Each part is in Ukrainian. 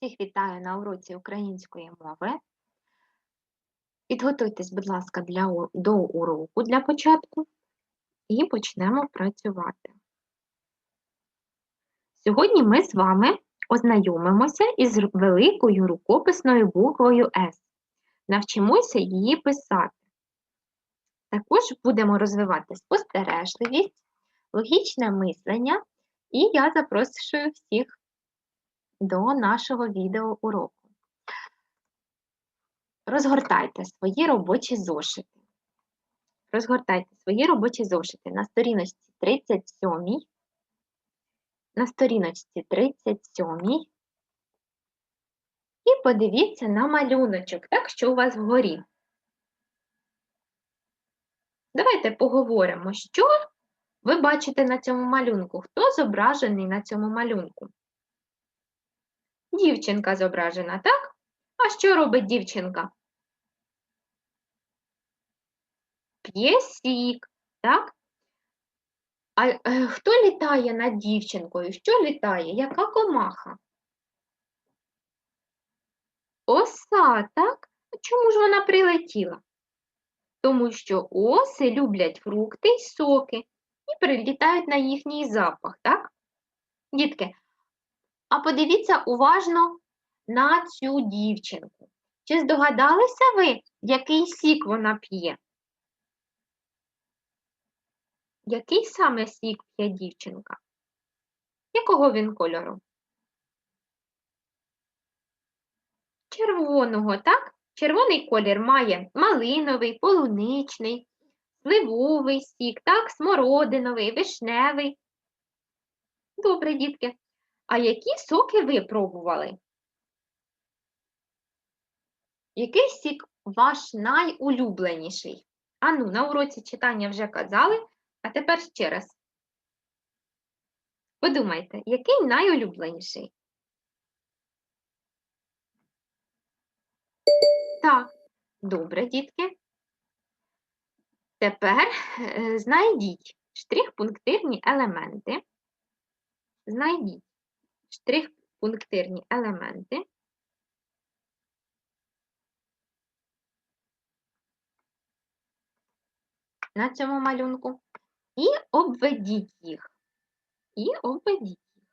Всіх вітаю на уроці української мови. Підготуйтесь, будь ласка, для, до уроку для початку і почнемо працювати. Сьогодні ми з вами ознайомимося із великою рукописною буквою С. Навчимося її писати. Також будемо розвивати спостережливість, логічне мислення, і я запрошую всіх до нашого відеоуроку. Розгортайте свої робочі зошити. Розгортайте свої робочі зошити на сторіночці 37, на сторіночці 37 і подивіться на малюночок, так, що у вас вгорі. Давайте поговоримо, що ви бачите на цьому малюнку. Хто зображений на цьому малюнку? Дівчинка зображена, так? А що робить дівчинка? П'є сік, так? А е, хто літає над дівчинкою? Що літає? Яка комаха? Оса, так? Чому ж вона прилетіла? Тому що оси люблять фрукти й соки і прилітають на їхній запах, так? Дітки, а подивіться уважно на цю дівчинку. Чи здогадалися ви, який сік вона п'є? Який саме сік п'є дівчинка? Якого він кольору? Червоного, так? Червоний колір має малиновий, полуничний, сливовий сік, так? Смородиновий, вишневий. Добре, дітки. А які соки ви пробували? Який сік ваш найулюбленіший? Ану, на уроці читання вже казали, а тепер ще раз. Подумайте, який найулюбленіший? Так, добре, дітки. Тепер е, знайдіть штрих-пунктирні елементи. Знайдіть штрих-пунктирні елементи. на цьому малюнку і обведіть їх. І обведіть їх.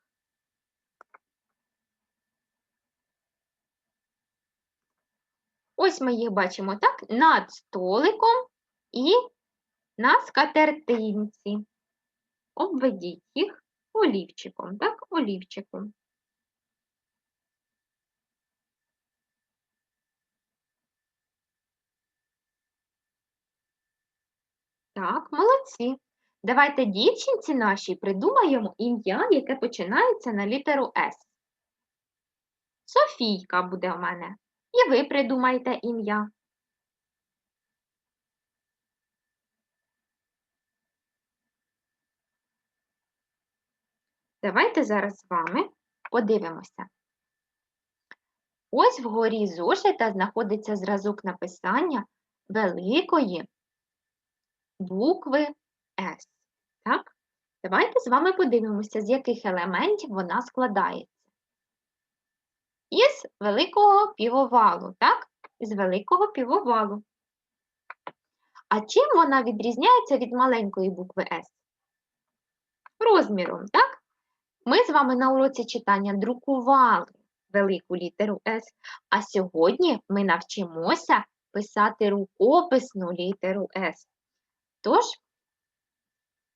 Ось ми їх бачимо так, над столиком і на скатертинці. Обведіть їх олівчиком, так, олівчиком. Так, молодці. Давайте дівчинці нашій придумаємо ім'я, яке починається на літеру С. Софійка буде у мене. І ви придумайте ім'я. Давайте зараз з вами подивимося. Ось вгорі зошита знаходиться зразок написання великої букви С. Так? Давайте з вами подивимося, з яких елементів вона складається. Із великого півовалу, так? Із великого півовалу. А чим вона відрізняється від маленької букви С? Розміром, так? Ми з вами на уроці читання друкували велику літеру С, а сьогодні ми навчимося писати рукописну літеру С. Тож,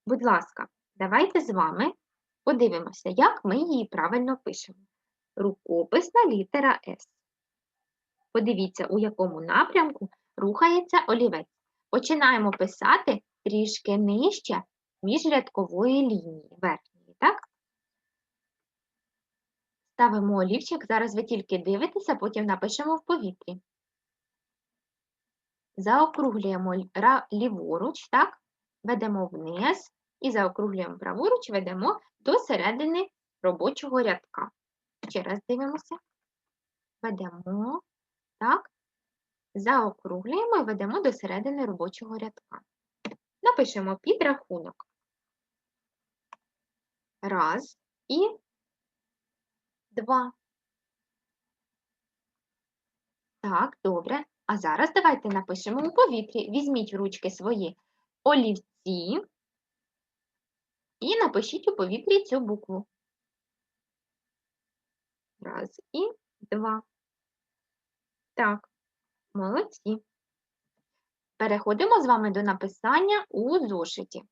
будь ласка, давайте з вами подивимося, як ми її правильно пишемо. Рукописна літера С. Подивіться, у якому напрямку рухається олівець. Починаємо писати трішки нижче міжрядкової лінії верхньої, так? Ставимо олівчик, зараз ви тільки дивитеся, потім напишемо в повітрі. Заокруглюємо ліворуч, так? Ведемо вниз і заокруглюємо праворуч, ведемо до середини робочого рядка. Ще раз дивимося. Ведемо, так? Заокруглюємо і ведемо до середини робочого рядка. Напишемо підрахунок. Раз і два. Так, добре. А зараз давайте напишемо у повітрі. Візьміть в ручки свої олівці і напишіть у повітрі цю букву. Раз і два. Так, молодці. Переходимо з вами до написання у зошиті.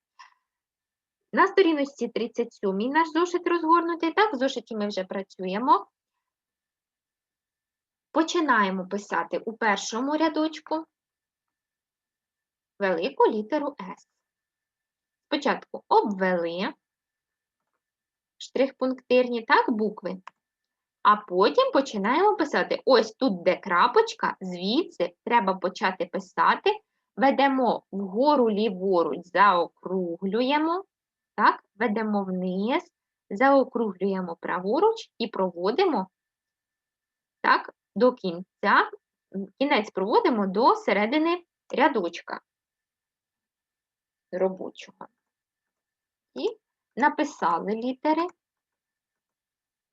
На сторіночці 37 наш зошит розгорнутий. Так, в зошиті ми вже працюємо. Починаємо писати у першому рядочку велику літеру С. Спочатку обвели штрих-пунктирні, так, букви. А потім починаємо писати. Ось тут, де крапочка, звідси треба почати писати. Ведемо вгору ліворуч, заокруглюємо, так, ведемо вниз, заокруглюємо праворуч і проводимо так, до кінця, кінець проводимо до середини рядочка робочого. І написали літери.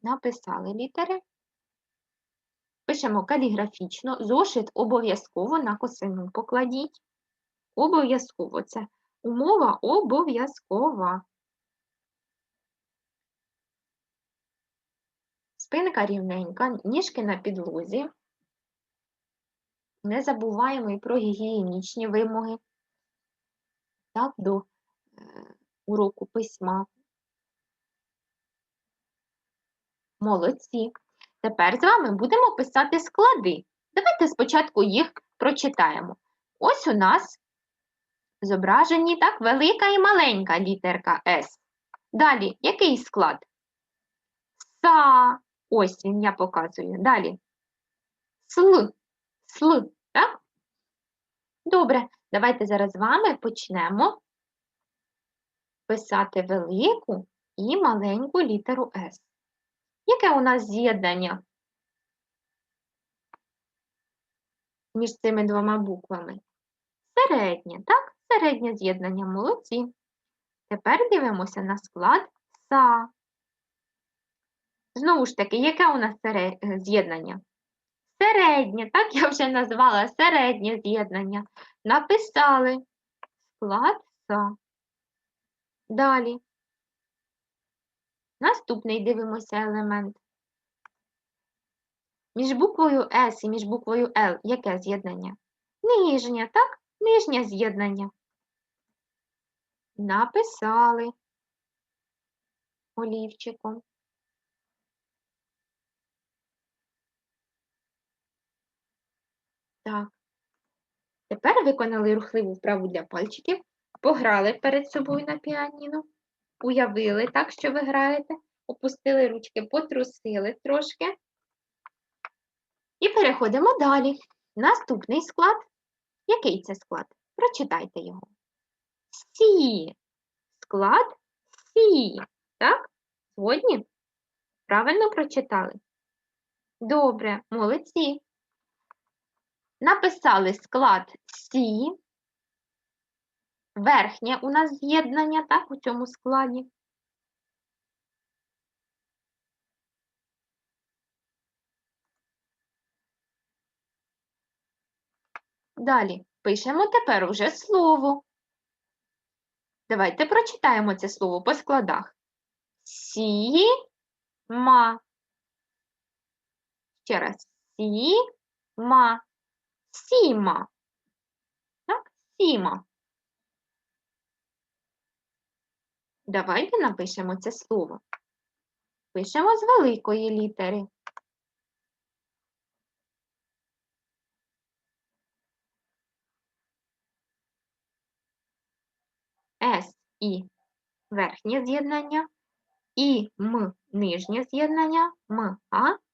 Написали літери. Пишемо каліграфічно. Зошит обов'язково на косину покладіть. Обов'язково це умова обов'язкова. Спинка рівненька, ніжки на підлозі. Не забуваємо і про гігієнічні вимоги так, до е, уроку письма. Молодці. Тепер з вами будемо писати склади. Давайте спочатку їх прочитаємо. Ось у нас зображені так, велика і маленька літерка С. Далі, який склад? Са. Ось він я показую. Далі. Сл. Сл. Так? Добре, давайте зараз з вами почнемо писати велику і маленьку літеру С. Яке у нас з'єднання між цими двома буквами? Середнє, так? Середнє з'єднання, молодці. Тепер дивимося на склад СА. Знову ж таки, яке у нас е, з'єднання? Середнє, так я вже назвала середнє з'єднання. Написали склад СА. Далі. Наступний дивимося елемент. Між буквою С і між буквою Л яке з'єднання? Нижнє, так? Нижнє з'єднання. Написали олівчиком. Так. Тепер виконали рухливу вправу для пальчиків, пограли перед собою на піаніно, уявили так, що ви граєте, опустили ручки, потрусили трошки. І переходимо далі. Наступний склад. Який це склад? Прочитайте його. Сі. Склад Сі. Так? Згодні? Правильно прочитали? Добре, молодці. Написали склад Сі. Верхнє у нас з'єднання, так, у цьому складі. Далі пишемо тепер уже слово. Давайте прочитаємо це слово по складах. Сі-ма. Ще раз. Сі-ма. Сіма. Так, сіма. Давайте напишемо це слово. Пишемо з великої літери. С і верхнє з'єднання, і М нижнє з'єднання, М А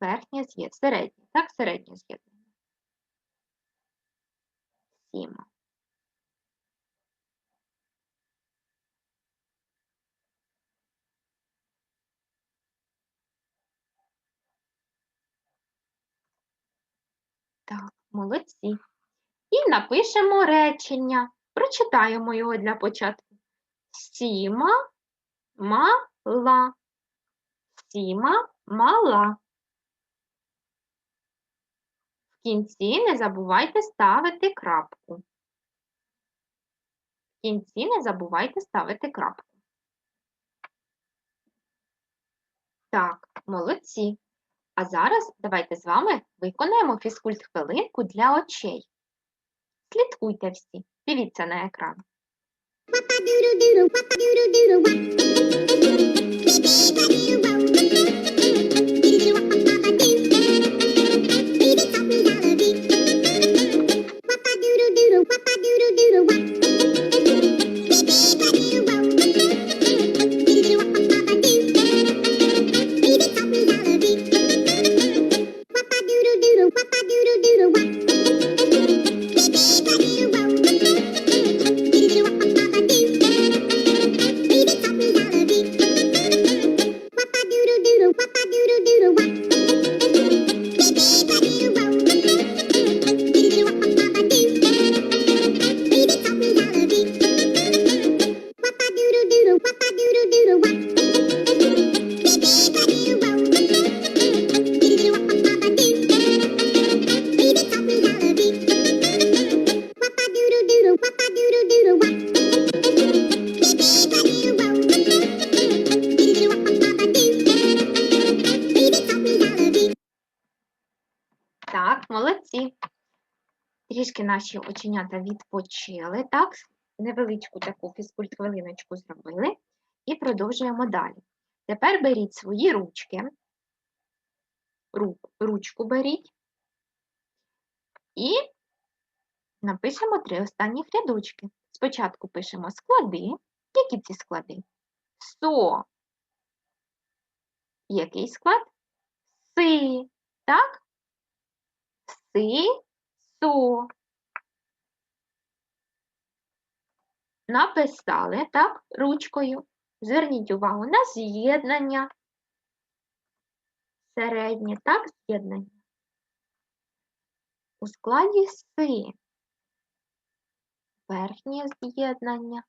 верхнє з'єднання, середнє, так, середнє з'єднання. Сіма. Так, молодці. І напишемо речення. Прочитаємо його для початку. Сіма мала. Сіма мала. В кінці не забувайте ставити крапку. В кінці не забувайте ставити крапку. Так, молодці. А зараз давайте з вами виконаємо фізкульт хвилинку для очей. Слідкуйте всі. Дивіться на екран. Wapa-doodle-doodle, wapa-doodle-doodle, the white. Наші оченята відпочили, так? Невеличку таку фізкульт-хвилиночку зробили. І продовжуємо далі. Тепер беріть свої ручки, ручку беріть і напишемо три останніх рядочки. Спочатку пишемо склади. Які ці склади? Со. Який склад? Си. Так? Си, со. Написали, так, ручкою. Зверніть увагу на з'єднання. Середнє, так, з'єднання. У складі си. Верхнє з'єднання.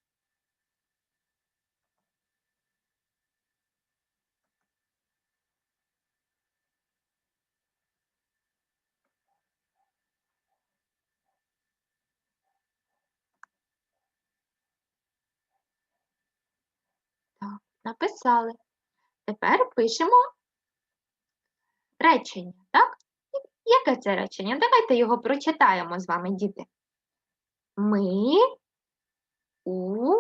Так, написали. Тепер пишемо речення, так? Яке це речення? Давайте його прочитаємо з вами, діти. Ми у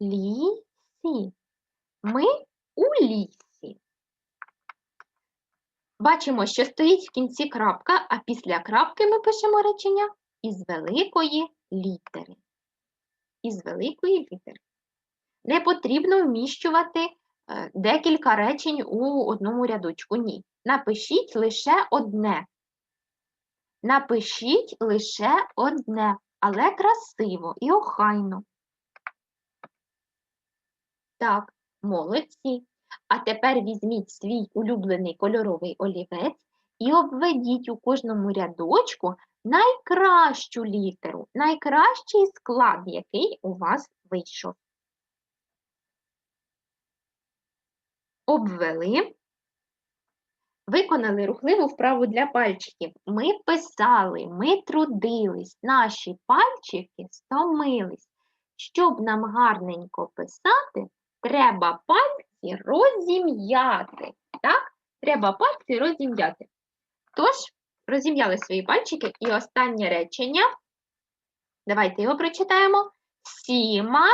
лісі. Ми у лісі. Бачимо, що стоїть в кінці крапка, а після крапки ми пишемо речення із великої літери. Із великої літери. Не потрібно вміщувати е, декілька речень у одному рядочку. Ні. Напишіть лише одне. Напишіть лише одне, але красиво і охайно. Так, молодці. А тепер візьміть свій улюблений кольоровий олівець і обведіть у кожному рядочку найкращу літеру, найкращий склад, який у вас вийшов. Обвели. Виконали рухливу вправу для пальчиків. Ми писали, ми трудились, наші пальчики стомились. Щоб нам гарненько писати, треба пальці розім'яти. Так? Треба пальці розім'яти. Тож, розім'яли свої пальчики і останнє речення. Давайте його прочитаємо. Сіма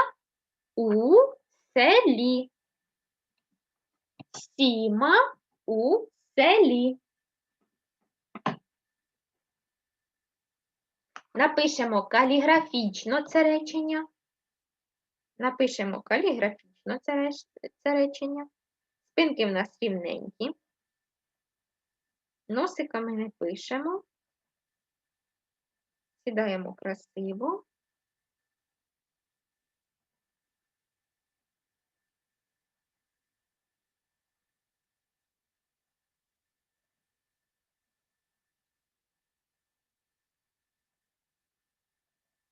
у селі. Сіма у селі. Напишемо каліграфічно це речення. Напишемо каліграфічно це, речення. Спинки в нас рівненькі. Носиками не пишемо. Сідаємо красиво.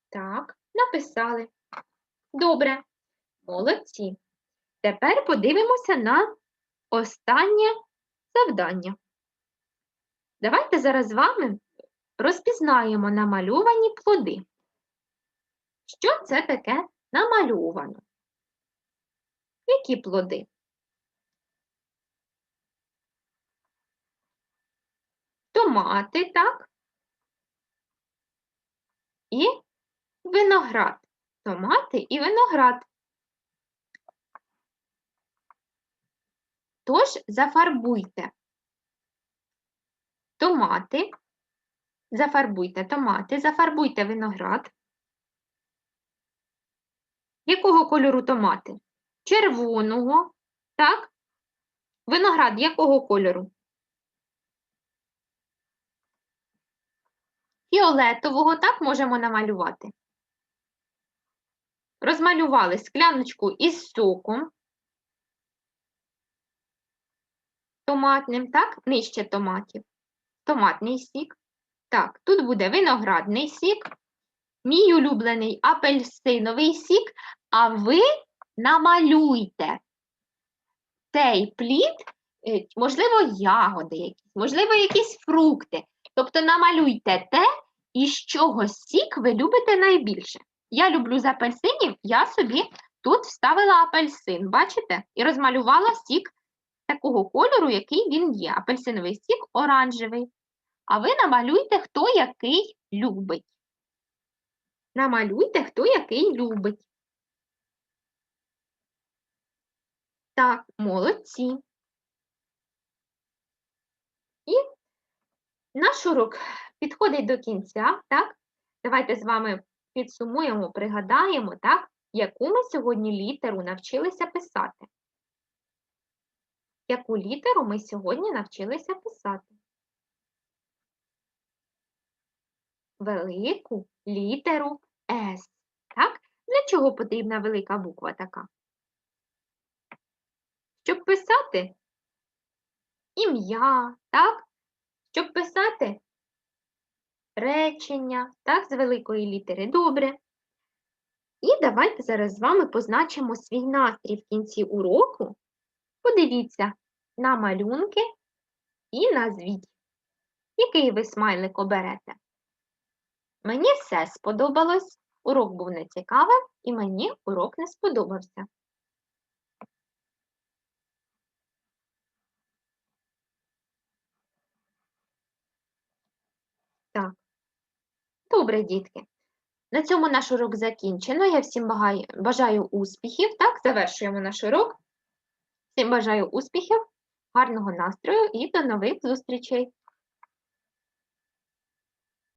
Так, написали. Добре, молодці. Тепер подивимося на останнє завдання. Давайте зараз з вами розпізнаємо намальовані плоди. Що це таке намальовано? Які плоди? Томати, так? І виноград. Томати і виноград. Тож зафарбуйте томати, зафарбуйте томати, зафарбуйте виноград. Якого кольору томати? Червоного, так? Виноград якого кольору? Фіолетового, так можемо намалювати. Розмалювали скляночку із соком. Томатним, так? Нижче томатів. Томатний сік. Так, тут буде виноградний сік, мій улюблений апельсиновий сік, а ви намалюйте цей плід, е, можливо, ягоди якісь, можливо, якісь фрукти. Тобто намалюйте те, із чого сік ви любите найбільше. Я люблю з апельсинів, я собі тут вставила апельсин, бачите? І розмалювала сік такого кольору, який він є. Апельсиновий сік оранжевий. А ви намалюйте, хто який любить. Намалюйте, хто який любить. Так, молодці. І наш урок підходить до кінця, так? Давайте з вами підсумуємо, пригадаємо, так, яку ми сьогодні літеру навчилися писати. Яку літеру ми сьогодні навчилися писати? Велику літеру С. Так? Для чого потрібна велика буква така? Щоб писати ім'я, так? Щоб писати речення, так, з великої літери добре. І давайте зараз з вами позначимо свій настрій в кінці уроку. Подивіться на малюнки і назвіть, який ви смайлик оберете. Мені все сподобалось, урок був нецікавим, і мені урок не сподобався. Так. Добре, дітки. На цьому наш урок закінчено. Я всім бажаю успіхів. Так, завершуємо наш урок. Всім бажаю успіхів, гарного настрою і до нових зустрічей!